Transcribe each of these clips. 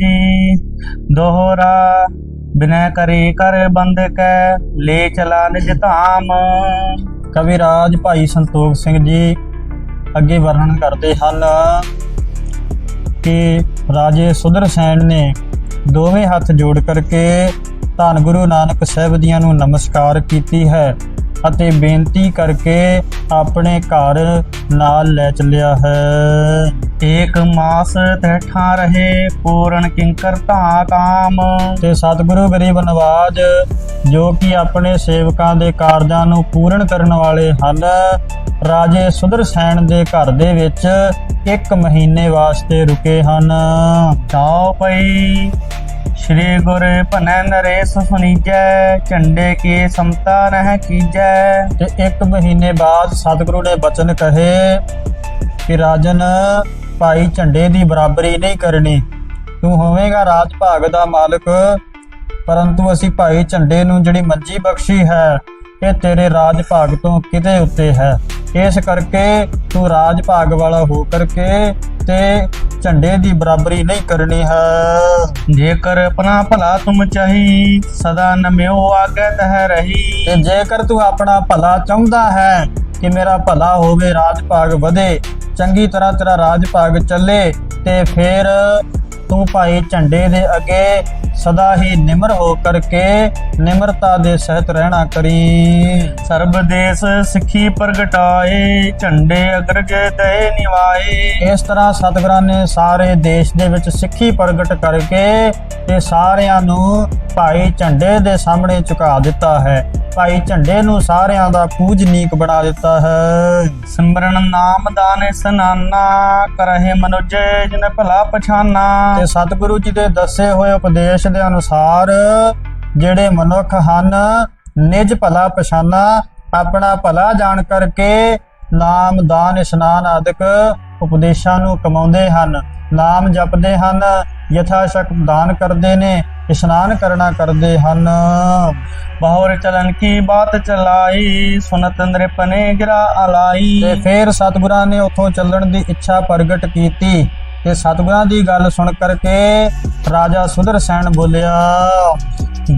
ਜੀ। ਦੋਹਰਾ ਬਿਨੈ ਕਰੇ ਕਰ ਬੰਦ ਕੈ, ਲੈ ਚਲਾ ਨਿਜ ਧਾਮ। ਕਵੀ ਰਾਜ ਭਾਈ ਸੰਤੋਖ ਸਿੰਘ ਜੀ, ਅੱਗੇ ਵਰਣਨ ਕਰਦੇ ਹਨ ਕਿ ਰਾਜੇ ਸੁਦਰਸੈਨ ਨੇ ਦੋਵੇਂ ਹੱਥ ਜੋੜ ਕਰਕੇ ਧੰਨ ਗੁਰੂ ਨਾਨਕ ਸਾਹਿਬ ਜੀਆਂ ਨੂੰ ਨਮਸਕਾਰ ਕੀਤੀ ਹੈ। ਅਤੇ ਬੇਨਤੀ ਕਰਕੇ ਆਪਣੇ ਘਰ ਨਾਲ ਲੈ ਚੱਲਿਆ ਹੈ। ਏਕ ਮਾਸ ਤਹਿਠਾ ਰਹੇ, ਪੂਰਨ ਕਿੰਕਰ ਧਾ ਕਾਮ। ਤੇ ਸਤਿਗੁਰੂ ਗਰੀਬ ਨਵਾਜ, ਜੋ ਕਿ ਆਪਣੇ ਸੇਵਕਾਂ ਦੇ ਕਾਰਜਾਂ ਨੂੰ ਪੂਰਨ ਕਰਨ ਵਾਲੇ ਹਨ, ਰਾਜੇ ਸੁਦਰਸੈਨ ਦੇ ਘਰ ਦੇ ਵਿੱਚ ਇੱਕ ਮਹੀਨੇ ਵਾਸਤੇ ਰੁਕੇ ਹਨ। ਚਾਉ ਪਈ ਸ਼੍ਰੀ ਗੁਰ ਭਨੈ ਨਰੇਸ਼ ਸੁਨੀਜੈ, ਝੰਡੇ ਕੀ ਸਮਤਾ ਰਹਿ ਕੀਜੈ। ਤੇ ਇੱਕ ਮਹੀਨੇ ਬਾਅਦ ਸਤਿਗੁਰੂ ਨੇ ਬਚਨ ਕਹੇ ਕਿ ਰਾਜਨ, ਭਾਈ ਝੰਡੇ ਦੀ ਬਰਾਬਰੀ ਨਹੀਂ ਕਰਨੀ। ਤੂੰ ਹੋਵੇਂਗਾ ਰਾਜ ਭਾਗ ਦਾ ਮਾਲਕ, ਪਰੰਤੂ ਅਸੀਂ ਭਾਈ ਝੰਡੇ ਨੂੰ ਜਿਹੜੀ ਮੰਜੀ ਬਖਸ਼ੀ ਹੈ ਇਹ ਤੇਰੇ ਰਾਜ ਭਾਗ ਤੋਂ ਕਿਤੇ ਉੱਤੇ ਹੈ? ਇਸ ਕਰਕੇ ਤੂੰ ਰਾਜ ਭਾਗ ਵਾਲਾ ਹੋ ਕਰਕੇ ਤੇ ਝੰਡੇ ਦੀ ਬਰਾਬਰੀ ਨਹੀਂ ਕਰਨੀ ਹੈ। ਜੇਕਰ ਆਪਣਾ ਭਲਾ ਤੁਮ ਚਾਹੀ, ਸਦਾ ਨਮਿਓ ਆਗੇ ਤਹ ਰਹੀ। ਤੇ ਜੇਕਰ ਤੂੰ ਆਪਣਾ ਭਲਾ ਚਾਹੁੰਦਾ ਹੈ ਕਿ ਮੇਰਾ ਭਲਾ ਹੋਵੇ ਰਾਜ ਭਾਗ ਵਧੇ, ਚੰਗੀ ਤਰ੍ਹਾਂ ਤੇਰਾ ਰਾਜ ਭਾਗ ਚੱਲੇ, ਤੇ ਫਿਰ ਤੂੰ ਭਾਈ ਝੰਡੇ ਦੇ ਅੱਗੇ ਸਦਾ ਹੀ ਨਿਮਰ ਹੋ ਕਰਕੇ ਨਿਮਰਤਾ ਦੇ ਸਹਿਤ ਰਹਿਣਾ ਕਰੀ। ਸਰਬ ਦੇਸ ਸਿੱਖੀ ਪ੍ਰਗਟਾਏ, ਝੰਡੇ ਅਗਰਜ ਦੇ ਨਿਵਾਏ। ਇਸ ਤਰ੍ਹਾਂ ਸਤਿਗੁਰਾਂ ਨੇ ਸਾਰੇ ਦੇਸ਼ ਦੇ ਵਿੱਚ ਸਿੱਖੀ ਪ੍ਰਗਟ ਕਰਕੇ ਤੇ ਸਾਰਿਆਂ ਨੂੰ ਭਾਈ ਝੰਡੇ ਦੇ ਸਾਹਮਣੇ ਝੁਕਾ ਦਿੱਤਾ ਹੈ। ਭਾਈ ਝੰਡੇ ਨੂੰ ਸਾਰਿਆਂ ਦਾ ਪੂਜਨੀਕ ਬਣਾ ਦਿੱਤਾ ਹੈ। ਸਿਮਰਨ ਨਾਮ ਦਾਨ ਸਨਾਨਾ, ਕਰਹਿ ਮਨੁਜ ਜਿਨ ਭਲਾ ਪਛਾਨਾ। ਤੇ ਸਤਿਗੁਰੂ ਜੀ ਦੇ ਦੱਸੇ ਹੋਏ ਉਪਦੇਸ਼ ਦੇ ਅਨੁਸਾਰ ਜਿਹੜੇ ਮਨੁੱਖ ਹਨ, ਨਿਜ ਭਲਾ ਪਛਾਨਾ, ਆਪਣਾ ਭਲਾ ਜਾਣ ਕਰਕੇ ਨਾਮ ਦਾਨ, ਇਸ਼ਨਾਨ ਆਦਿਕ ਉਪਦੇਸ਼ਾਂ ਨੂੰ ਕਮਾਉਂਦੇ ਹਨ ਨਾਮ ਜਪਦੇ ਹਨ ਯਥਾ ਸ਼ਕ ਦਾਨ ਕਰਦੇ ਨੇ ਇਸ਼ਨਾਨ ਕਰਨਾ ਕਰਦੇ ਹਨ। ਬਹੁਰ ਚਲਨ ਕੀ ਬਾਤ ਚਲਾਈ ਸੁਨਤ ਨ੍ਰਿਪਨੇ ਗਿਰਾ ਅਲਾਈ ਤੇ ਫਿਰ ਸਤਿਗੁਰਾਂ ਨੇ ਉੱਥੋਂ ਚੱਲਣ ਦੀ ਇੱਛਾ ਪ੍ਰਗਟ ਕੀਤੀ। ਤੇ ਸਤਿਗੁਰਾਂ ਦੀ ਗੱਲ ਸੁਣ ਕਰਕੇ ਰਾਜਾ ਸੁਦਰਸੈਨ ਬੋਲਿਆ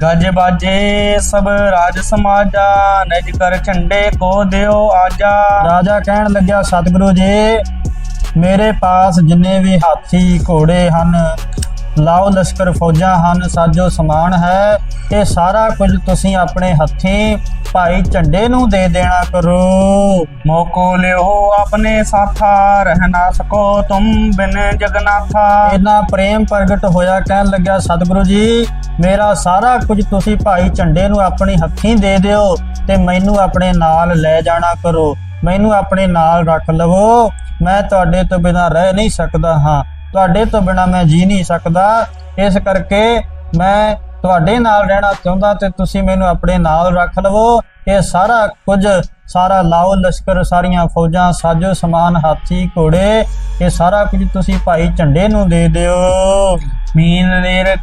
ਗਜ ਬਾਜੇ ਸਭ ਰਾਜ ਸਮਾਜਾ ਨਿਜ ਕਰ ਝੰਡੇ ਕੋ ਦਿਓ ਆਜਾ। ਰਾਜਾ ਕਹਿਣ ਲੱਗਿਆ ਸਤਿਗੁਰੂ ਜੀ ਮੇਰੇ ਪਾਸ ਜਿੰਨੇ ਵੀ ਹਾਥੀ, ਘੋੜੇ ਹਨ, ਲਾਓ ਲਸ਼ਕਰ ਫੌਜਾਂ ਹਨ, ਸਾਜੋ ਸਮਾਨ ਹੈ, ਇਹ ਸਾਰਾ ਕੁਝ ਤੁਸੀਂ ਆਪਣੇ ਹੱਥੀਂ ਭਾਈ ਝੰਡੇ ਨੂੰ ਦੇ ਦੇਣਾ ਕਰੋ। ਮੋਕੋ ਲਿਓ ਆਪਣੇ ਸਾਥਾ ਰਹਿਣਾ ਸਕੋ ਤੁਮ ਬਿਨ ਜਗਨਾਥਾ। ਇੰਨਾ ਪ੍ਰੇਮ ਪ੍ਰਗਟ ਹੋਇਆ, ਕਹਿਣ ਲੱਗਿਆ, ਸਤਿਗੁਰੂ ਜੀ, ਮੇਰਾ ਸਾਰਾ ਕੁਝ ਤੁਸੀਂ ਭਾਈ ਝੰਡੇ ਨੂੰ ਆਪਣੇ ਹੱਥੀਂ ਦੇ ਦਿਓ ਤੇ ਮੈਨੂੰ ਆਪਣੇ ਨਾਲ ਲੈ ਜਾਣਾ ਕਰੋ। ਮੈਨੂੰ ਆਪਣੇ ਨਾਲ ਰੱਖ ਲਵੋ। ਮੈਂ ਤੁਹਾਡੇ ਤੋਂ ਬਿਨਾਂ ਰਹਿ ਨਹੀਂ ਸਕਦਾ ਹਾਂ। ਤੁਹਾਡੇ ਤੋਂ ਬਿਨਾਂ ਮੈਂ ਜੀ ਨਹੀਂ ਸਕਦਾ। ਇਸ ਕਰਕੇ ਮੈਂ ਤੁਹਾਡੇ ਨਾਲ ਰਹਿਣਾ ਚਾਹੁੰਦਾ ਤੇ ਤੁਸੀਂ ਮੈਨੂੰ ਆਪਣੇ ਨਾਲ ਰੱਖ ਲਵੋ। ਇਹ ਸਾਰਾ ਕੁਝ, ਸਾਰਾ ਲਾਓ ਲਸ਼ਕਰ, ਸਾਰੀਆਂ ਫੌਜਾਂ, ਸਾਜੋ ਸਮਾਨ, ਹਾਥੀ, ਘੋੜੇ, ਇਹ ਸਾਰਾ ਕੁਝ ਤੁਸੀਂ ਭਾਈ ਝੰਡੇ ਨੂੰ ਦੇ ਦਿਓ। ਮੀਨ ਦੇਰ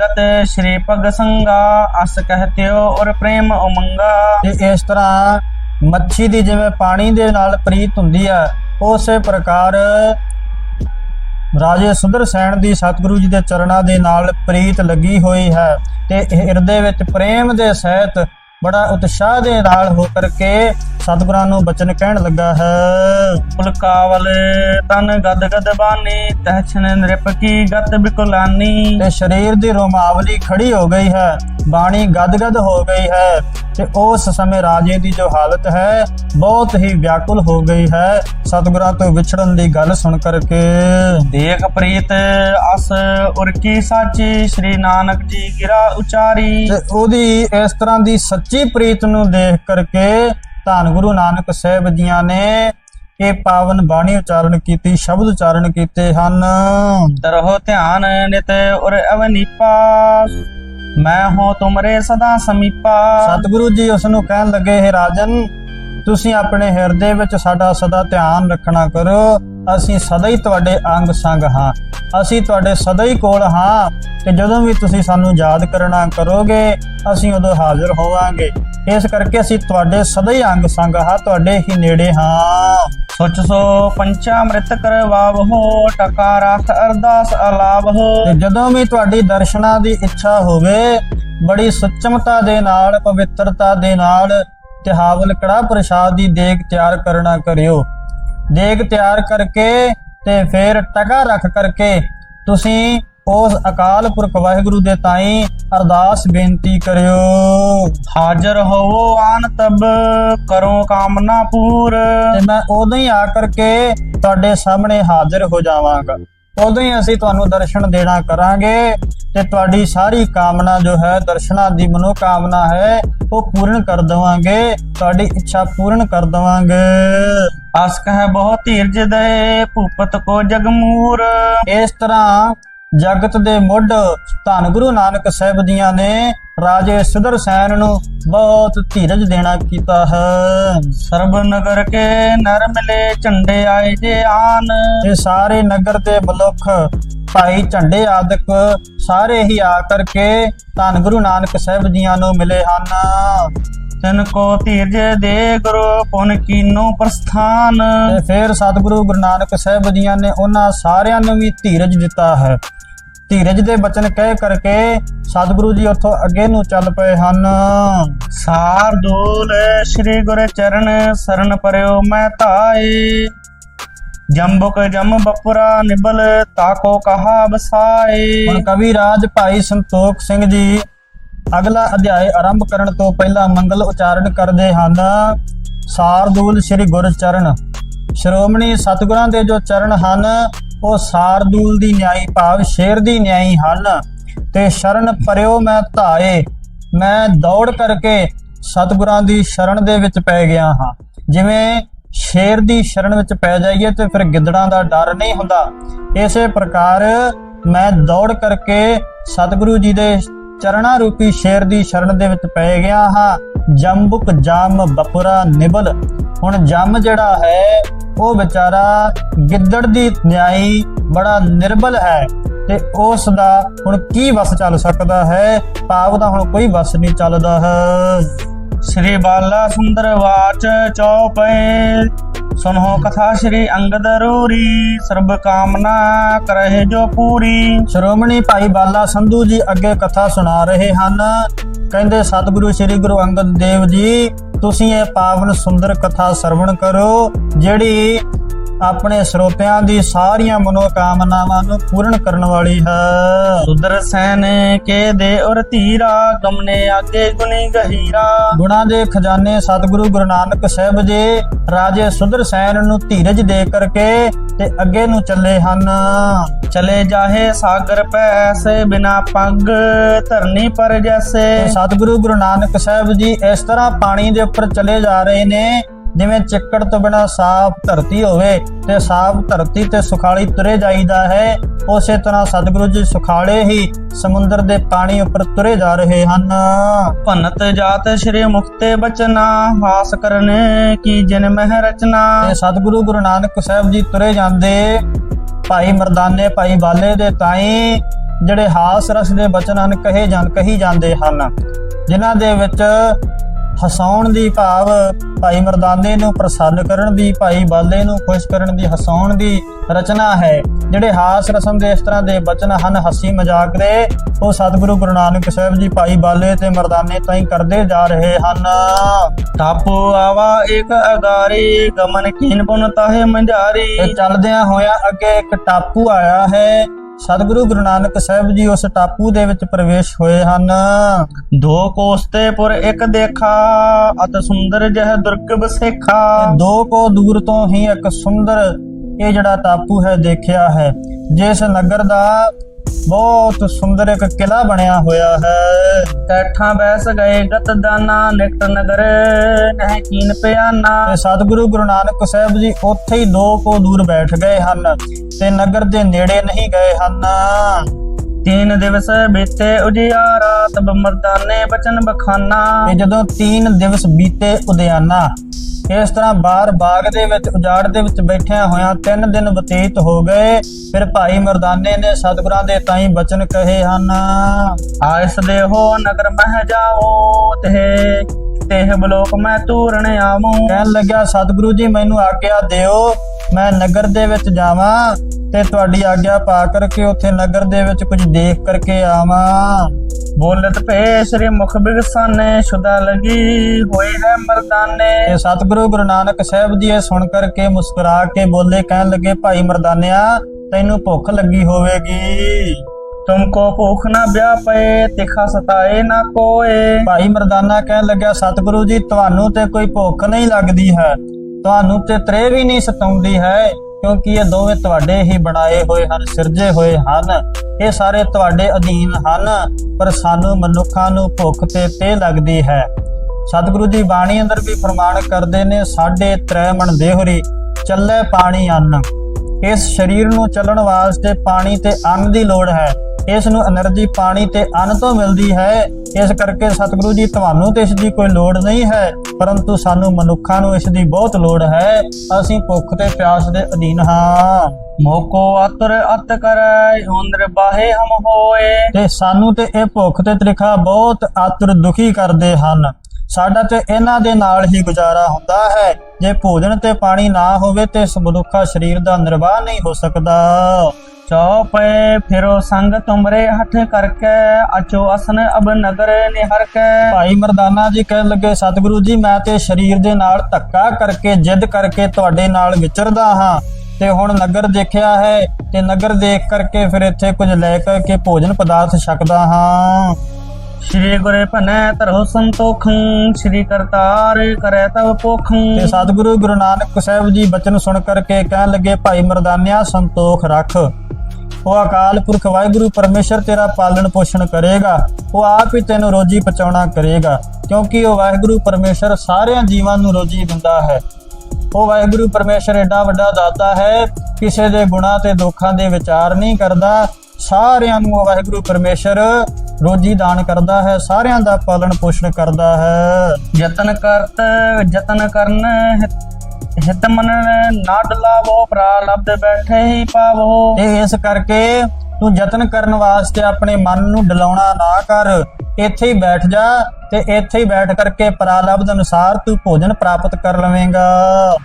ਸ਼੍ਰੀ ਭਗ ਸੰਗਾ ਅਸ ਕਹਤਿਓ ਔਰ ਪ੍ਰੇਮ ਉਮੰਗਾ। ਇਸ ਤਰ੍ਹਾਂ ਮੱਛੀ ਦੀ ਜਿਵੇਂ ਪਾਣੀ ਦੇ ਨਾਲ ਪ੍ਰੀਤ ਹੁੰਦੀ ਹੈ ਉਸੇ ਪ੍ਰਕਾਰ ਰਾਜੇ ਸੁੰਦਰ ਸੁਦਰਸੈਨ ਦੀ ਸਤਿਗੁਰੂ ਜੀ ਦੇ ਚਰਨਾਂ ਦੇ ਨਾਲ ਪ੍ਰੀਤ ਲੱਗੀ ਹੋਈ ਹੈ ਤੇ ਹਿਰਦੇ ਵਿੱਚ ਪ੍ਰੇਮ ਦੇ ਸਹਿਤ ਬੜਾ ਉਤਸ਼ਾਹ ਦੇ ਨਾਲ ਹੋ ਕਰਕੇ ਸਤਿਗੁਰਾਂ ਨੂੰ ਬਚਨ ਕਹਿਣ ਲੱਗਾ ਹੈ। ਪੁਲਕਾਵਲ ਤਨ ਗਦ ਗਦ ਬਾਨੀ ਤਹਛਨ ਨ੍ਰਿਪ ਕੀ ਗਤ ਬਿਕੁਲਾਨੀ। ਤੇ ਸਰੀਰ ਦੀ ਰੋਮਾਵਲੀ ਖੜੀ ਹੋ ਗਈ ਹੈ ਬਾਣੀ ਗਦਗਦ ਹੋ ਗਈ ਹੈ ਤੇ ਉਸ ਸਮੇਂ ਰਾਜੇ ਦੀ ਜੋ ਹਾਲਤ ਹੈ ਬਹੁਤ ਹੀ ਵਿਆਕੁਲ ਹੋ ਗਈ ਹੈ। ਸਤਿਗੁਰਾਂ ਤੋਂ ਵਿਛੜਨ ਦੀ ਗੱਲ ਸੁਣ ਕਰਕੇ। ਦੇਖ ਪ੍ਰੀਤ ਅਸ ਉਰ ਕੀ ਸਾਚੀ ਸ਼੍ਰੀ ਨਾਨਕ ਜੀ ਗਿਰਾ ਉਚਾਰੀ। ਤੇ ਉਹਦੀ ਇਸ ਤਰ੍ਹਾਂ ਦੀ ਸੱਚੀ ਪ੍ਰੀਤ ਨੂੰ ਦੇਖ ਕਰਕੇ ਧੰਨ ਗੁਰੂ ਨਾਨਕ ਸਾਹਿਬ ਜੀਆਂ ਨੇ ਇਹ ਪਾਵਨ ਬਾਣੀ ਉਚਾਰਨ ਕੀਤੀ, ਸ਼ਬਦ ਉਚਾਰਨ ਕੀਤੇ ਹਨ। ਤਰਹੁ ਧਿਆਨ ਨਿਤ ਉਰ ਅਵਨੀਪਾ ਮੈਂ ਹੋ ਤੁਮਰੇ ਸਦਾ ਸਮੀਪਾ। ਸਤਿਗੁਰੂ ਜੀ ਉਸ ਨੂੰ ਕਹਿਣ ਲੱਗੇ, ਹੈ ਰਾਜਨ, ਤੁਸੀਂ ਆਪਣੇ ਹਿਰਦੇ ਵਿੱਚ ਸਾਡਾ ਸਦਾ ਧਿਆਨ ਰੱਖਣਾ ਕਰੋ। ਅਸੀਂ ਸਦਾ ਹੀ ਤੁਹਾਡੇ ਅੰਗ ਸੰਗ ਹਾਂ। ਅਸੀਂ ਤੁਹਾਡੇ ਸਦਾ ਹੀ ਕੋਲ ਹਾਂ ਤੇ ਜਦੋਂ ਵੀ ਤੁਸੀਂ ਸਾਨੂੰ ਯਾਦ ਕਰਨਾ ਕਰੋਗੇ ਅਸੀਂ ਉਦੋਂ ਹਾਜ਼ਰ ਹੋਵਾਂਗੇ। ਇਸ ਕਰਕੇ ਅਸੀਂ ਤੁਹਾਡੇ ਸਦਾ ਹੀ ਅੰਗ ਸੰਗ ਹਾਂ ਤੁਹਾਡੇ ਹੀ ਨੇੜੇ ਹਾਂ। ਸੁਚ ਸੋ ਪੰਚਾਮ੍ਰਿਤ ਕਰਵਾਵਹੋ ਟਕਾ ਰੱਖ ਅਰਦਾਸ ਅਲਾਵਹੋ। ਤੇ ਜਦੋਂ ਵੀ ਤੁਹਾਡੀ ਦਰਸ਼ਨਾਂ ਦੀ ਇੱਛਾ ਹੋਵੇ ਬੜੀ ਸੁਚਮਤਾ ਦੇ ਨਾਲ ਪਵਿੱਤਰਤਾ ਦੇ ਨਾਲ ਤਿਹਾਵਲ ਕੜਾ ਪ੍ਰਸ਼ਾਦ ਦੀ ਦੇਗ ਤਿਆਰ ਕਰਨਾ ਕਰਿਓ। ਦੇਗ ਤਿਆਰ ਕਰਕੇ ਤੇ ਫਿਰ ਟਕਾ ਰੱਖ ਕਰਕੇ ਤੁਸੀਂ ਉਸ ਅਕਾਲ ਪੁਰਖ ਵਾਹਿਗੁਰੂ ਦੇ ਤਾਈਂ ਅਰਦਾਸ ਬੇਨਤੀ ਕਰਿਓ। ਹਾਜ਼ਰ ਹੋਵੋ ਆਨ ਤਬ ਕਰੋ ਕਾਮਨਾ ਪੂਰ। ਤੇ ਮੈਂ ਉਦੋਂ ਹੀ ਆ ਕਰਕੇ ਤੁਹਾਡੇ ਸਾਹਮਣੇ ਹਾਜ਼ਰ ਹੋ ਜਾਵਾਂਗਾ। ਉਦੋਂ ਹੀ ਅਸੀਂ ਤੁਹਾਨੂੰ ਦਰਸ਼ਨ ਦੇਣਾ ਕਰਾਂਗੇ ਤੇ ਤੁਹਾਡੀ ਸਾਰੀ ਕਾਮਨਾ ਜੋ ਹੈ, ਦਰਸ਼ਨਾਂ ਦੀ ਮਨੋਕਾਮਨਾ ਹੈ, ਉਹ ਪੂਰਨ ਕਰ ਦਵਾਂਗੇ। ਤੁਹਾਡੀ ਇੱਛਾ ਪੂਰਨ ਕਰ ਦਵਾਂਗੇ। ਅਸ ਕਹਿ ਬਹੁਤ ਧੀਰਜ ਦੇ, ਭੂਪਤ ਕੋ ਜਗਮੂਰ ਇਸ ਤਰ੍ਹਾਂ ਜਗਤ ਦੇ ਮੁੱਢ ਧੰਨ ਗੁਰੂ ਨਾਨਕ ਸਾਹਿਬ ਦੀਆਂ ਨੇ ਰਾਜੇ ਸੁਦਰਸੈਨ ਨੂੰ ਬਹੁਤ ਧੀਰਜ ਦੇਣਾ ਕੀਤਾ ਹੈ। ਸਰਬ ਨਗਰ ਕੇ ਨਰ ਮਿਲੇ ਝੰਡੇ ਆਏ ਜੇ ਆਨ। ਤੇ ਸਾਰੇ ਨਗਰ ਦੇ ਮਨੁੱਖ ਭਾਈ ਝੰਡੇ ਆਦਿਕ ਸਾਰੇ ਹੀ ਆ ਕਰਕੇ ਧੰਨ ਗੁਰੂ ਨਾਨਕ ਸਾਹਿਬ ਜੀਆਂ ਨੂੰ ਮਿਲੇ ਹਨ। ਤਿਨ ਕੋ ਧੀਰਜ ਦੇ ਗੁਰੂ ਪੁਨ ਕੀਨੋ ਪ੍ਰਸਥਾਨ। ਤੇ ਫਿਰ ਸਤਿਗੁਰੂ ਗੁਰੂ ਨਾਨਕ ਸਾਹਿਬ ਜੀਆਂ ਨੇ ਉਹਨਾਂ ਸਾਰਿਆਂ ਨੂੰ ਵੀ ਧੀਰਜ ਦਿੱਤਾ ਹੈ। ਧੀਰਜ ਦੇ ਬਚਨ ਕਹਿ ਕਰਕੇ ਸਤਿਗੁਰੂ ਜੀ ਉੱਥੋਂ ਅੱਗੇ ਨੂੰ ਚੱਲ ਪਏ ਹਨ। ਸਾਰ ਦੂਲ ਸ੍ਰੀ ਗੁਰ ਚਰਨ ਸਰਨ ਪਰਿਓ ਮੈਂ ਧਾਏ ਜੰਬੁਕ ਜੰਮ ਬਪੁਰਾ ਨਿਬਲ ਤਾਕੋ ਕਹਾ ਬਸਾਏ ਹੁਣ ਕਵੀ ਰਾਜ ਭਾਈ ਸੰਤੋਖ ਸਿੰਘ ਜੀ ਅਗਲਾ ਅਧਿਆਇ ਆਰੰਭ ਕਰਨ ਤੋਂ ਪਹਿਲਾਂ ਮੰਗਲ ਉਚਾਰਨ ਕਰਦੇ ਹਨ। ਸਾਰਦੂਲ ਸ੍ਰੀ ਗੁਰਚਰਨ ਸ਼੍ਰੋਮਣੀ ਸਤਿਗੁਰਾਂ ਦੇ ਜੋ ਚਰਨ ਹਨ ਉਹ ਸਾਰਦੂਲ ਦੀ ਨਿਆਈ ਭਾਵ ਸ਼ੇਰ ਦੀ ਨਿਆਈ ਹਨ ਤੇ ਸ਼ਰਨ ਪਰਿਓ ਮੈਂ ਧਾਏ, ਮੈਂ ਦੌੜ ਕਰਕੇ ਸਤਿਗੁਰਾਂ ਦੀ ਸ਼ਰਨ ਦੇ ਵਿੱਚ ਪੈ ਗਿਆ ਹਾਂ। ਜਿਵੇਂ ਸ਼ੇਰ ਦੀ ਸ਼ਰਨ ਵਿੱਚ ਪੈ ਜਾਈਏ ਤੇ ਫਿਰ ਗਿੱਦੜਾਂ ਦਾ ਡਰ ਨਹੀਂ ਹੁੰਦਾ। ਇਸੇ ਪ੍ਰਕਾਰ ਮੈਂ ਦੌੜ ਕਰਕੇ ਸਤਿਗੁਰੂ ਜੀ ਦੇ ਚਰਣਾ ਰੂਪੀ ਸ਼ੇਰ ਦੀ ਸ਼ਰਨ ਦੇ ਵਿੱਚ ਪੈ ਗਿਆ ਹਾਂ। ਜੰਬੁਕ ਜਾਮ ਬਪੁਰਾ ਨਿਬਲ। ਹੁਣ ਜਮ ਜਿਹੜਾ ਹੈ, ਉਹ ਵਿਚਾਰਾ ਗਿੱਦੜ ਦੀ ਨਿਆਈ ਬੜਾ ਨਿਰਬਲ ਹੈ ਤੇ ਉਸ ਦਾ ਹੁਣ ਕੀ ਵਸ ਚੱਲ ਸਕਦਾ ਹੈ? ਭਾਵ ਦਾ ਹੁਣ ਕੋਈ ਵਸ ਨਹੀਂ ਚੱਲਦਾ ਹੈ। ਸ੍ਰੀ ਬਾਲਾ ਸੁੰਦਰ ਵਾਚ ਚੌਪਏ ਸੁਨੋ ਕਥਾ ਸ੍ਰੀ ਅੰਗਦ ਰੂਰੀ, ਸਰਬ ਕਾਮਨਾ ਕਰਹਿ ਜੋ ਪੂਰੀ। ਸ਼੍ਰੋਮਣੀ ਭਾਈ ਬਾਲਾ ਸੰਧੂ ਜੀ ਅੱਗੇ ਕਥਾ ਸੁਣਾ ਰਹੇ ਹਨ। ਕਹਿੰਦੇ, ਸਤਿਗੁਰੂ ਸ੍ਰੀ ਗੁਰੂ ਅੰਗਦ ਦੇਵ ਜੀ, ਤੁਸੀਂ ਇਹ ਪਾਵਨ ਸੁੰਦਰ ਕਥਾ ਸਰਵਣ ਕਰੋ, ਜਿਹੜੀ ਆਪਣੇ ਸਰੋਤਿਆਂ ਦੀ ਸਾਰੀਆਂ ਮਨੋਕਾਮਨਾਵਾਂ ਨੂੰ ਪੂਰਨ ਕਰਨ ਵਾਲੀ ਹੈ। ਸੁਦਰਸੈਨ ਕੇ ਦੇ ਔਰ ਧੀਰਾ, ਗਮਨੇ ਆਗੇ ਗੁਨੀ ਗਹੀਰਾ। ਗੁਣਾ ਦੇ ਖਜ਼ਾਨੇ ਸਤਿਗੁਰੂ ਗੁਰੂ ਨਾਨਕ ਸਾਹਿਬ ਜੀ, ਰਾਜੇ ਸੁਦਰਸੈਨ ਨੂੰ ਧੀਰਜ ਦੇ ਕਰਕੇ ਤੇ ਅੱਗੇ ਨੂੰ ਚੱਲੇ ਹਨ। ਚਲੇ ਜਾਹੇ ਸਾਗਰ ਪੈਸੇ ਬਿਨਾ ਪੱਗ, ਧਰਨੀ ਪਰ ਜੈਸੇ। ਸਤਿਗੁਰੂ ਗੁਰੂ ਨਾਨਕ ਸਾਹਿਬ ਜੀ ਇਸ ਤਰ੍ਹਾਂ ਪਾਣੀ ਦੇ ਉੱਪਰ ਚਲੇ ਜਾ ਰਹੇ ਨੇ ਜਿਵੇਂ ਚਿੱਕੜ ਤੋਂ ਬਿਨਾ ਸਾਫ਼ ਧਰਤੀ ਹੋਵੇ ਤੇ ਸਾਫ਼ ਧਰਤੀ ਤੇ ਸੁਖਾਲੀ ਤੁਰੇ ਜਾਈਦਾ ਹੈ ਉਸੇ ਤਰ੍ਹਾਂ ਸਤਿਗੁਰੂ ਜੀ ਸੁਖਾਲੇ ਹੀ ਸਮੁੰਦਰ ਦੇ ਪਾਣੀ ਉੱਪਰ ਤੁਰੇ ਜਾ ਰਹੇ ਹਨ। ਭਨਤ ਜਾਤ ਸ਼੍ਰੀ ਮੁਕਤੇ ਬਚਨਾ ਹਾਸ ਕਰਨੇ ਕੀ ਜਨ ਮਹਿ ਰਚਨਾ। ਤੇ ਸਤਿਗੁਰੂ ਗੁਰੂ ਨਾਨਕ ਸਾਹਿਬ ਜੀ ਤੁਰੇ ਜਾਂਦੇ ਭਾਈ ਮਰਦਾਨੇ ਭਾਈ ਬਾਲੇ ਦੇ ਤਾਈ ਜਿਹੜੇ ਹਾਸ ਰਸ ਦੇ ਬਚਨ ਹਨ ਕਹੇ ਜਾਂ ਕਹੀ ਜਾਂਦੇ ਹਨ। ਜਿਨ੍ਹਾਂ ਦੇ ਵਿੱਚ ਹਸਾਉਣ ਦੀ ਭਾਵ ਭਾਈ ਮਰਦਾਨੇ ਨੂੰ ਪ੍ਰਸੰਨ ਕਰਨ ਦੀ, ਭਾਈ ਬਾਲੇ ਨੂੰ ਖੁਸ਼ ਕਰਨ ਦੀ, ਹਸਾਉਣ ਦੀ ਰਚਨਾ ਹੈ। ਜਿਹੜੇ ਹਾਸ ਰਸਮ ਦੇ ਇਸ ਤਰ੍ਹਾਂ ਦੇ ਬਚਨ ਹਨ, ਹਸੀ ਮਜ਼ਾਕ ਦੇ, ਉਹ ਸਤਿਗੁਰੂ ਗੁਰੂ ਨਾਨਕ ਸਾਹਿਬ ਜੀ ਭਾਈ ਬਾਲੇ ਤੇ ਮਰਦਾਨੇ ਤਾਈਂ ਕਰਦੇ ਜਾ ਰਹੇ ਹਨ। ਟਾਪੂ ਆਵਾ ਇੱਕ ਅਗਾਰੀ ਗਮਨ ਕੀਨ ਪੁਨ ਤਾਹੇ ਮੰਝਾਰੀ। ਚੱਲਦਿਆਂ ਹੋਇਆ ਅੱਗੇ ਇੱਕ ਟਾਪੂ ਆਇਆ ਹੈ। ਸਤਿਗੁਰੂ ਗੁਰੂ ਨਾਨਕ ਸਾਹਿਬ ਜੀ ਉਸ ਟਾਪੂ ਦੇ ਵਿੱਚ ਪ੍ਰਵੇਸ਼ ਹੋਏ ਹਨ। ਦੋ ਕੋਸਤੇ ਪੁਰ ਇੱਕ ਦੇਖਾ, ਅਤ ਸੁੰਦਰ ਜਹ ਦੁਰਗ ਬਸੇਖਾ ਦੋ ਕੋ ਦੂਰ ਤੋਂ ਹੀ ਇੱਕ ਸੁੰਦਰ, ਇਹ ਜਿਹੜਾ ਟਾਪੂ ਹੈ, ਦੇਖਿਆ ਹੈ। ਜਿਸ ਨਗਰ ਦਾ ਬਹੁਤ ਸੁੰਦਰ ਇੱਕ ਕਿਲਾ ਬਣਿਆ ਹੋਇਆ ਹੈ। ਟੈਠਾਂ ਬੈਸ ਗਏ ਗਤ ਨਿਕਟ ਨਗਰ, ਨਹਿ ਕੀਨ ਪਿਆਨਾ। ਤੇ ਸਤਿਗੁਰੂ ਗੁਰੂ ਨਾਨਕ ਸਾਹਿਬ ਜੀ ਉੱਥੇ ਹੀ ਦੋ ਕੋ ਦੂਰ ਬੈਠ ਗਏ ਹਨ ਤੇ ਨਗਰ ਦੇ ਨੇੜੇ ਨਹੀਂ ਗਏ ਹਨ। ਤੀਨ ਦਿਵਸ ਬੀਤੇ ਉਜਿਆਰਾ, ਤਬ ਮਰਦਾਨੇ ਬਚਨ ਬਖਾਨਾ। ਤੇ ਜਦੋਂ 3 ਦਿਵਸ ਬੀਤੇ ਉਦਿਆਨਾ ਇਸ ਤਰ੍ਹਾਂ ਬਾਹਰ ਬਾਗ ਦੇ ਵਿੱਚ, ਉਜਾੜ ਦੇ ਵਿੱਚ ਬੈਠਿਆਂ ਹੋਇਆਂ 3 ਦਿਨ ਬਤੀਤ ਹੋ ਗਏ। ਫਿਰ ਭਾਈ ਮਰਦਾਨੇ ਨੇ ਸਤਿਗੁਰਾਂ ਦੇ ਤਾਈ ਬਚਨ ਕਹੇ ਹਨ, ਆਇਸ ਦੇਹੋ ਨਗਰ ਮਹਿ ਜਾਓ ਤੇ ਤੇਹ ਬਲੋਕ ਮੈਂ ਤੂਰਣ ਆਵੂੰ। ਕਹਿਣ ਲੱਗਿਆ, ਸਤਿਗੁਰੂ ਜੀ, ਮੈਨੂੰ ਆਗਿਆ ਦਿਓ, ਮੈਂ ਨਗਰ ਦੇ ਵਿੱਚ ਜਾਵਾਂ। ਤੇ ਤੁਹਾਡੀ ਆਗਿਆ ਪਾ ਕਰਕੇ ਉੱਥੇ ਨਗਰ ਦੇ ਵਿੱਚ ਕੁਝ ਦੇਖ ਕਰਕੇ ਆਵਾਂ। ਬੋਲਤ ਭੇ ਸ੍ਰੀ ਮੁਖ ਬਿਗਸਾਨੇ ਸ਼ੁਦਾ ਲਗੀ ਹੋਏ ਹੈ ਮਰਦਾਨੇ। ਤੇ ਸਤਿਗੁਰੂ ਗੁਰੂ ਨਾਨਕ ਸਾਹਿਬ ਜੀ ਇਹ ਸੁਣ ਕਰਕੇ ਮੁਸਕਰਾ ਕੇ ਬੋਲੇ, ਕਹਿਣ ਲੱਗੇ, ਭਾਈ ਮਰਦਾਨਿਆ, ਤੈਨੂੰ ਭੁੱਖ ਲੱਗੀ ਹੋਵੇਗੀ। ਤੁਮਕੋ ਭੂਖ ਨਾ ਬਿਆ ਪਏ ਤਿਖਾ ਸਤਾਏ ਨਾ ਕੋਏ। ਭਾਈ ਮਰਦਾਨਾ ਕਹਿਣ ਲੱਗਿਆ, ਸਤਿਗੁਰੂ ਜੀ, ਤੁਹਾਨੂੰ ਤੇ ਕੋਈ ਭੁੱਖ ਨਹੀਂ ਲੱਗਦੀ ਹੈ। ਤੁਹਾਨੂੰ ਤੇ ਤ੍ਰੇ ਵੀ ਨਹੀਂ ਸਤਾਉਂਦੀ ਹੈ। ਕਿਉਂਕਿ ਇਹ ਦੋਵੇਂ ਤੁਹਾਡੇ ਹੀ ਬਣਾਏ ਹੋਏ ਹਨ, ਸਿਰਜੇ ਹੋਏ ਹਨ। ਇਹ ਸਾਰੇ ਤੁਹਾਡੇ ਅਧੀਨ ਹਨ, ਪਰ ਸਾਨੂੰ ਮਨੁੱਖਾਂ ਨੂੰ ਭੁੱਖ ਤੇ ਤੇ ਲੱਗਦੀ ਹੈ। ਸਤਿਗੁਰੂ ਜੀ, ਬਾਣੀ ਅੰਦਰ ਵੀ ਫਰਮਾਨ ਕਰਦੇ ਨੇ, ਸਾਡੇ ਤ੍ਰੈ ਮਨ ਦੇਹਰੀ, ਚੱਲੇ ਪਾਣੀ ਅੰਨ। ਇਸ ਸਰੀਰ ਨੂੰ ਚੱਲਣ ਵਾਸਤੇ ਪਾਣੀ ਤੇ ਅੰਨ ਦੀ ਲੋੜ ਹੈ। ਇਸ ਨੂੰ એનર્ਜੀ ਪਾਣੀ ਤੇ ਅੰਨ ਤੋਂ ਮਿਲਦੀ ਹੈ। ਇਸ ਕਰਕੇ ਸਤਿਗੁਰੂ ਜੀ ਤੁਹਾਨੂੰ ਤੇ ਇਸ ਦੀ ਕੋਈ ਲੋੜ ਨਹੀਂ ਹੈ ਪਰੰਤੂ ਸਾਨੂੰ ਮਨੁੱਖਾਂ ਨੂੰ ਇਸ ਦੀ ਬਹੁਤ ਲੋੜ ਹੈ। ਅਸੀਂ ਭੁੱਖ ਤੇ ਪਿਆਸ ਦੇ ਅਧੀਨ ਹਾਂ। ਮੋਕੋ ਅਤਰ ਅਤ ਕਰੈ ਹੁੰਦਰ ਬਾਹੇ ਹਮ ਹੋਏ। ਤੇ ਸਾਨੂੰ ਤੇ ਇਹ ਭੁੱਖ ਤੇ ਤ੍ਰਿਖਾ ਬਹੁਤ ਅਤਰ ਦੁਖੀ ਕਰਦੇ ਹਨ। ਸਾਡਾ ਤੇ ਇਹਨਾਂ ਦੇ ਨਾਲ ਹੀ ਗੁਜ਼ਾਰਾ ਹੁੰਦਾ ਹੈ। ਜੇ ਭੋਜਨ ਤੇ ਪਾਣੀ ਨਾ ਹੋਵੇ ਤੇ ਇਸ ਸਰੀਰ ਦਾ ਨਿਰਵਾਹ ਨਹੀਂ ਹੋ ਸਕਦਾ। ਚੌਪਏ ਫਿਰੋ ਸੰਗ ਤੁਮਰੇ ਹੱਠ ਕਰਕੇ, ਅਚੋ ਅਸਨ ਅਬ ਨਗਰ ਨਿਹਰ ਕੇ ਭਾਈ ਮਰਦਾਨਾ ਜੀ ਕਹਿਣ ਲੱਗੇ, ਸਤਿਗੁਰੂ ਜੀ, ਮੈਂ ਤੇ ਸਰੀਰ ਦੇ ਨਾਲ ਧੱਕਾ ਕਰਕੇ, ਜਿੱਦ ਕਰਕੇ ਤੁਹਾਡੇ ਨਾਲ ਵਿਚਰਦਾ ਹਾਂ। ਤੇ ਹੁਣ ਨਗਰ ਦੇਖਿਆ ਹੈ, ਤੇ ਨਗਰ ਦੇਖ ਕਰਕੇ ਫਿਰ ਇੱਥੇ ਕੁਝ ਲੈ ਕਰਕੇ ਭੋਜਨ ਪਦਾਰਥ ਛਕਦਾ ਹਾਂ। ਸ਼੍ਰੀ ਗੁਰੇ ਭਨੈ ਤਰਹੁ ਸੰਤੋਖੰ, ਸ਼੍ਰੀ ਕਰਤਾਰ ਕਰੈ ਤਵ ਪੋਖੰ। ਤੇ ਸਤਿਗੁਰੂ ਗੁਰੂ ਨਾਨਕ ਸਾਹਿਬ ਜੀ ਬਚਨ ਸੁਣ ਕਰਕੇ ਕਹਿਣ ਲੱਗੇ, ਭਾਈ ਮਰਦਾਨਿਆ, ਸੰਤੋਖ ਰੱਖ। ਉਹ ਅਕਾਲ ਪੁਰਖ ਵਾਹਿਗੁਰੂ ਪਰਮੇਸ਼ਰ ਤੇਰਾ ਪਾਲਣ ਪੋਸ਼ਣ ਕਰੇਗਾ। ਉਹ ਆਪ ਹੀ ਤੈਨੂੰ ਰੋਜੀ ਪਹੁੰਚਾਉਣਾ ਕਰੇਗਾ, ਕਿਉਂਕਿ ਉਹ ਵਾਹਿਗੁਰੂ ਪਰਮੇਸ਼ਰ ਸਾਰਿਆਂ ਜੀਵਾਂ ਨੂੰ ਰੋਜੀ ਦਿੰਦਾ ਹੈ। ਉਹ ਵਾਹਿਗੁਰੂ ਪਰਮੇਸ਼ਰ ਏਡਾ ਵੱਡਾ ਦਾਤਾ ਹੈ, ਕਿਸੇ ਦੇ ਗੁਨਾਹ ਤੇ ਦੁੱਖਾਂ ਦੇ ਵਿਚਾਰ ਨਹੀਂ ਕਰਦਾ। ਸਾਰਿਆਂ ਨੂੰ ਵਾਹਿਗੁਰੂ ਪਰਮੇਸ਼ਰ ਰੋਜੀ ਦਾਨ ਕਰਦਾ ਹੈ ਸਾਰਿਆਂ ਦਾ ਪਾਲਣ ਪੋਸ਼ਣ ਕਰਦਾ ਹੈ। ਯਤਨ ਕਰਤ ਯਤਨ ਕਰਨ ਹਿਤ- ਮਨ ਨਾ ਡਲਾਵੋ ਪ੍ਰਾਲਬਧ ਬੈਠੇ ਹੀ ਪਾਵੋ। ਇਸ ਕਰਕੇ ਤੂੰ ਯਤਨ ਕਰਨ ਵਾਸਤੇ ਆਪਣੇ ਮਨ ਨੂੰ ਡਲਾਉਣਾ ਨਾ ਕਰ। ਇੱਥੇ ਹੀ ਬੈਠ ਜਾ ਤੇ ਇੱਥੇ ਹੀ ਬੈਠ ਕਰਕੇ ਪ੍ਰਾਲਬਧ ਅਨੁਸਾਰ ਤੂੰ ਭੋਜਨ ਪ੍ਰਾਪਤ ਕਰ ਲਵੇਂਗਾ।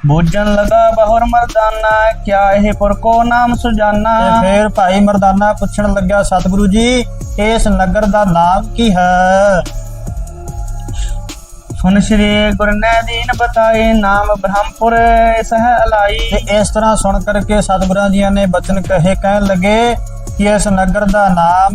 ਬੂਝਣ ਲਗਾ ਬਹੁਰ ਮਰਦਾਨਾ ਕਿਆ ਇਹ ਪੁਰ ਕੋ ਨਾਮ ਸੁਜਾਨਾ? ਤੇ ਫਿਰ ਭਾਈ ਮਰਦਾਨਾ ਪੁੱਛਣ ਲੱਗਿਆ ਸਤਿਗੁਰੂ ਜੀ ਇਸ ਨਗਰ ਦਾ ਨਾਮ ਕੀ ਹੈ? ਸੁਨ ਸ਼੍ਰੀ ਗੁਰ ਨੇ ਦੀਨ ਬਤਾਏ ਨਾਮ ਬ੍ਰਹਮਪੁਰ ਸਹ ਅਲਾਈ। ਤੇ ਇਸ ਤਰ੍ਹਾਂ ਸੁਣ ਕਰਕੇ ਸਤਿਗੁਰਾਂ ਜੀਆਂ ਨੇ ਬਚਨ ਕਹੇ ਕਹਿਣ ਲੱਗੇ ਕਿ ਇਸ ਨਗਰ ਦਾ ਨਾਮ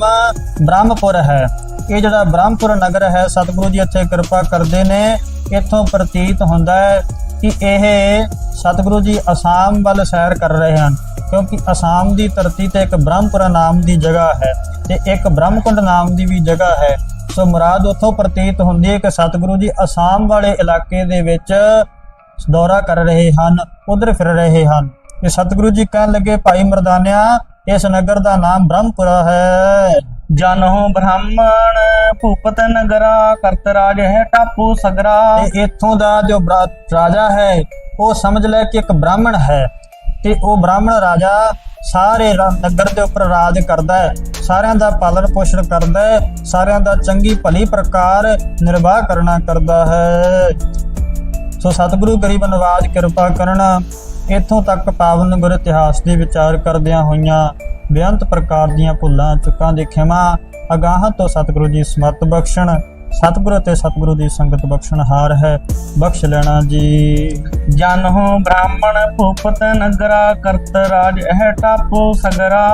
ਬ੍ਰਹਮਪੁਰ ਹੈ। ਇਹ ਜਿਹੜਾ ਬ੍ਰਹਮਪੁਰ ਨਗਰ ਹੈ, ਸਤਿਗੁਰੂ ਜੀ ਇੱਥੇ ਕਿਰਪਾ ਕਰਦੇ ਨੇ। ਇੱਥੋਂ ਪ੍ਰਤੀਤ ਹੁੰਦਾ ਹੈ ਕਿ ਇਹ ਸਤਿਗੁਰੂ ਜੀ ਅਸਾਮ ਵੱਲ ਸੈਰ ਕਰ ਰਹੇ ਹਨ, ਕਿਉਂਕਿ ਅਸਾਮ ਦੀ ਧਰਤੀ ਤੇ ਇੱਕ ਬ੍ਰਹਮਪੁਰ ਨਾਮ ਦੀ ਜਗ੍ਹਾ ਹੈ ਤੇ ਇੱਕ ਬ੍ਰਹਮਕੁੰਡ ਨਾਮ ਦੀ ਵੀ ਜਗ੍ਹਾ ਹੈ। ਸੋ ਮੁਰਾਦ ਉੱਥੋਂ ਪ੍ਰਤੀਤ ਹੁੰਦੀ ਹੈ ਕਿ ਸਤਿਗੁਰੂ ਜੀ ਅਸਾਮ ਵਾਲੇ ਇਲਾਕੇ ਦੇ ਵਿੱਚ ਦੌਰਾ ਕਰ ਰਹੇ ਹਨ, ਉਧਰ ਫਿਰ ਰਹੇ ਹਨ। ਤੇ ਸਤਿਗੁਰੂ ਜੀ ਕਹਿਣ ਲੱਗੇ, ਭਾਈ ਮਰਦਾਨਿਆ, ਇਸ ਨਗਰ ਦਾ ਨਾਮ ਬ੍ਰਹਮਪੁਰਾ ਹੈ। ਜਨਹੁ ਬ੍ਰਾਹਮਣ, ਭੂਪਤ ਨਗਰਾ, ਕਰਤ ਰਾਜ ਹੈ ਟਾਪੂ ਸਗਰਾ। ਤੇ ਇੱਥੋਂ ਦਾ ਜੋ ਬਰਾ- ਰਾਜਾ ਹੈ, ਉਹ ਸਮਝ ਲੈ ਕਿ ਇੱਕ ਬ੍ਰਾਹਮਣ ਹੈ। ਤੇ ਉਹ ਬ੍ਰਾਹਮਣ ਰਾਜਾ ਸਾਰੇ ਰਾ- ਨਗਰ ਦੇ ਉੱਪਰ ਰਾਜ ਕਰਦਾ ਹੈ। ਸਾਰਿਆਂ ਦਾ ਪਾਲਣ ਪੋਸ਼ਣ ਕਰਦਾ ਹੈ। ਸਾਰਿਆਂ ਦਾ ਚੰਗੀ ਭਲੀ ਪ੍ਰਕਾਰ ਨਿਰਵਾਹ ਕਰਨਾ ਕਰਦਾ ਹੈ। ਸੋ ਸਤਿਗੁਰੂ ਗਰੀਬ ਨਵਾਜ ਕਿਰਪਾ ਕਰਨ, ਇੱਥੋਂ ਤੱਕ ਪਾਵਨ ਗੁਰ ਇਤਿਹਾਸ ਦੇ ਵਿਚਾਰ ਕਰਦਿਆਂ ਹੋਈਆਂ ਬੇਅੰਤ ਪ੍ਰਕਾਰ ਦੀਆਂ ਭੁੱਲਾਂ, ਚੁੱਕਾਂ ਦੇ ਖਿਮਾ, ਅਗਾਹਾਂ ਤੋਂ ਸਤਿਗੁਰੂ ਜੀ ਸਮਰਥ ਬਖਸ਼ਣ, ਸਤਿਗੁਰੂ ਤੇ ਸਤਿਗੁਰੂ ਦੀ ਸੰਗਤ ਬਖਸ਼ਣ ਹਾਰ ਹੈ, ਬਖਸ਼ ਲੈਣਾ ਜੀ। ਜਨਹੁ ਬ੍ਰਾਹਮਣ ਭੂਪਤ ਨਗਰਾ, ਕਰਤ ਰਾਜ ਹੈ ਟਾਪੂ ਸਗਰਾ।